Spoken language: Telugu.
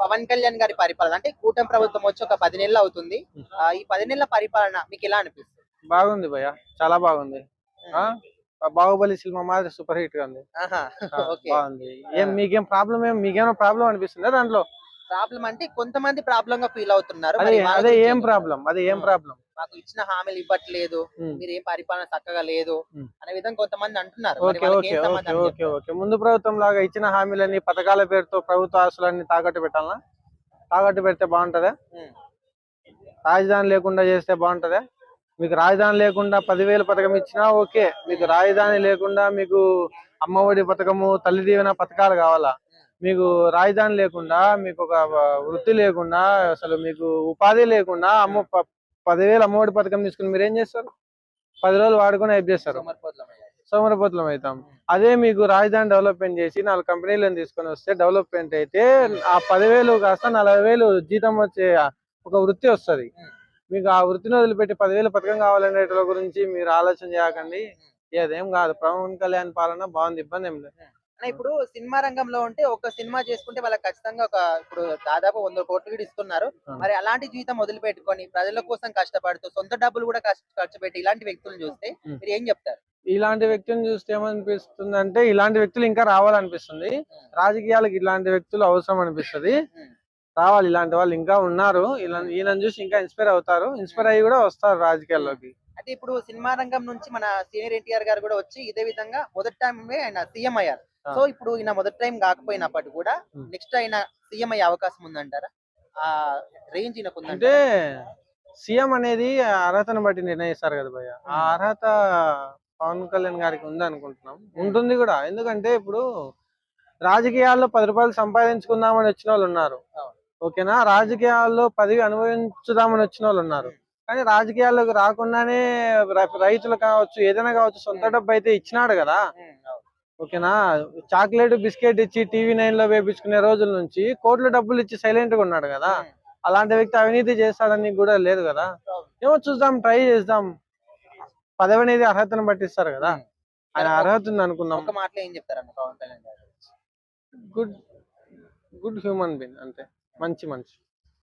పవన్ కళ్యాణ్ గారి పరిపాలన అంటే కూటమి ప్రభుత్వం వచ్చి ఒక పది నెలలు అవుతుంది. ఈ పది నెలల పరిపాలన మీకు ఎలా అనిపిస్తుంది? బాగుంది భయ్య చాలా బాగుంది. ఆ? బాహుబలి సినిమా మాత్రం సూపర్ హిట్గా ఉంది ఆహా, ఆ, ఓకే. బాగుంది. ఏం మీకేం ప్రాబ్లం ఏం మీకేమైనా ప్రాబ్లం అనిపిస్తుందా దాంట్లో? ప్రాబ్లం అంటే కొంతమంది ప్రాబ్లం గా ఫీల్ అవుతున్నారు. అదే ఏం ప్రాబ్లం అదే ఏం ప్రాబ్లం మాకు ఇచ్చిన హామీలు ఇవ్వట్లేదు. మీరు ఏం పరిపాలన చక్కగా లేదు. అనే విధంగా కొంతమంది అంటున్నారు. ముందు ప్రభుత్వం లాగా ఇచ్చిన హామీలన్నీ పథకాల పేరుతో ప్రభుత్వ ఆస్తులన్నీ తాకట్టు పెట్టాలా? తాకట్టు పెడితే బాగుంటదా. రాజధాని లేకుండా చేస్తే బాగుంటదా? మీకు రాజధాని లేకుండా పదివేల పథకం ఇచ్చినా ఓకే. మీకు రాజధాని లేకుండా మీకు అమ్మఒడి పథకము తల్లి దీవెన పథకాలు కావాలా? మీకు రాజధాని లేకుండా మీకు ఒక వృత్తి లేకుండా అసలు మీకు ఉపాధి లేకుండా అమ్మ పదివేలు అమ్మఒడి పథకం తీసుకుని మీరు ఏం చేస్తారు? పది రోజులు వాడుకొని హెల్ప్ చేస్తారు. సోమరిపోతులం అవుతాం. అదే మీకు రాజధాని డెవలప్మెంట్ చేసి నాలుగు కంపెనీలను తీసుకొని వస్తే డెవలప్మెంట్ అయితే ఆ పదివేలు కాస్త నలభై వేలు జీతం వచ్చే ఒక వృత్తి వస్తది. మీకు ఆ వృత్తిని వదిలిపెట్టి పదివేలు పథకం కావాలనే గురించి మీరు ఆలోచన చేయకండి. ఏదేం కాదు. పవన్ కళ్యాణ్ పాలన బాగుంది. ఇబ్బంది ఏం లేదు. అన్న, ఇప్పుడు సినిమా రంగంలో ఉంటే ఒక సినిమా చేసుకుంటే వాళ్ళకి ఖచ్చితంగా ఒక ఇప్పుడు దాదాపు వంద కోట్లు కూడా ఇస్తున్నారు. మరి అలాంటి జీవితం వదిలిపెట్టుకొని ప్రజల కోసం కష్టపడుతూ సొంత డబ్బులు కూడా ఖర్చు పెట్టి ఇలాంటి వ్యక్తులను చూస్తే. మీరు ఏం చెప్తారు? ఇలాంటి వ్యక్తిని చూస్తే ఏమనిపిస్తుంది అంటే ఇలాంటి వ్యక్తులు ఇంకా రావాలనిపిస్తుంది. రాజకీయాలకు ఇలాంటి వ్యక్తులు అవసరం అనిపిస్తుంది. రావాలి ఇలాంటి వాళ్ళు ఇంకా ఉన్నారు. ఇలా ఈయనను చూసి ఇంకా ఇన్స్పైర్ అవుతారు. ఇన్స్పైర్ అయ్యి కూడా వస్తారు రాజకీయాల్లోకి. అయితే ఇప్పుడు సినిమా రంగం నుంచి మన సీనియర్ ఎన్టీఆర్ గారు కూడా వచ్చి ఇదే విధంగా మొదటి టైమే ఆయన సీఎం అయ్యారు. సో ఇప్పుడు ఈయన మొదటి టైం కాకపోయినప్పటికీ కూడా. నెక్స్ట్ ఆయన సీఎం అయ్యే అవకాశం ఉందంటారా? ఆ రేంజ్ ఈయనకు అంటే సీఎం అనేది అర్హతను బట్టి నిర్ణయిస్తారు కదా భయ్య. ఆ అర్హత పవన్ కళ్యాణ్ గారికి ఉంది అనుకుంటున్నాం. ఉంటుంది కూడా. ఎందుకంటే ఇప్పుడు రాజకీయాల్లో పది రూపాయలు సంపాదించుకుందామని వచ్చిన వాళ్ళు ఉన్నారు. ఓకేనా? రాజకీయాల్లో పదవి అనుభవించుదామని వచ్చిన వాళ్ళు ఉన్నారు. కానీ రాజకీయాల్లోకి రాకుండానే రైతులు కావచ్చు ఏదైనా కావచ్చు సొంత డబ్బు అయితే ఇచ్చినాడు కదా. ఓకేనా? చాక్లెట్ బిస్కెట్ ఇచ్చి టీవీ నైన్లో వేపించుకునే రోజుల నుంచి కోట్ల డబ్బులు ఇచ్చి సైలెంట్గా ఉన్నాడు కదా? అలాంటి వ్యక్తి అవినీతి చేస్తాడని కూడా లేదు కదా? ఏమో చూద్దాం ట్రై చేద్దాం. పదవి అనేది అర్హతను బట్టిస్తారు కదా? ఆయన అర్హత ఉంది అనుకుందాం. ఒక మాటలో ఏం చెప్తారన్న Pawan Kalyan good good human being అంతే. మంచి మనిషి.